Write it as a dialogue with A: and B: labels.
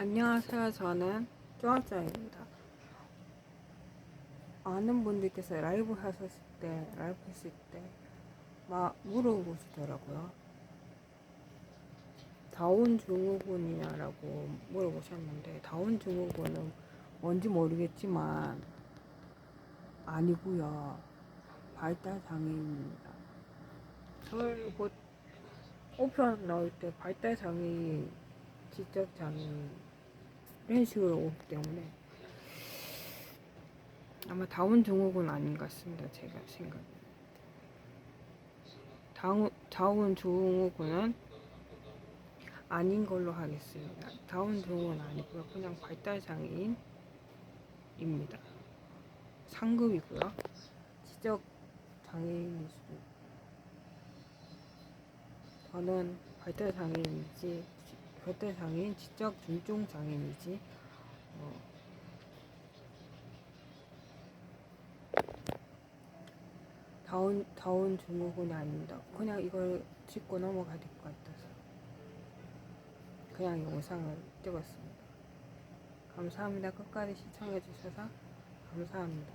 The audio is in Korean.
A: 안녕하세요. 저는 조합장입니다. 아는 분들께서 라이브 하셨을 때, 라이브 했을 때, 막 물어보시더라고요. 다운 증후군이냐라고 물어보셨는데, 다운 증후군은 뭔지 모르겠지만, 아니고요 발달 장애입니다. 저희 곧 5편 나올 때 발달 장애, 지적 장애, 이런 식으로 오기 때문에 아마 다운 증후군 아닌 것 같습니다. 제가 생각에. 다운, 다운 증후군은 아닌 걸로 하겠습니다. 다운 증후군 아니고요. 그냥 발달 장애인입니다. 상급이고요. 지적 장애인일 수도. 저는 발달 장애인이지 발달 장애인, 지적 중증 장애인이지 어, 다운 다운 증후군이 아닙니다. 그냥 이걸 짚고 넘어가야 될 것 같아서 그냥 영상을 찍었습니다. 감사합니다. 끝까지 시청해 주셔서 감사합니다.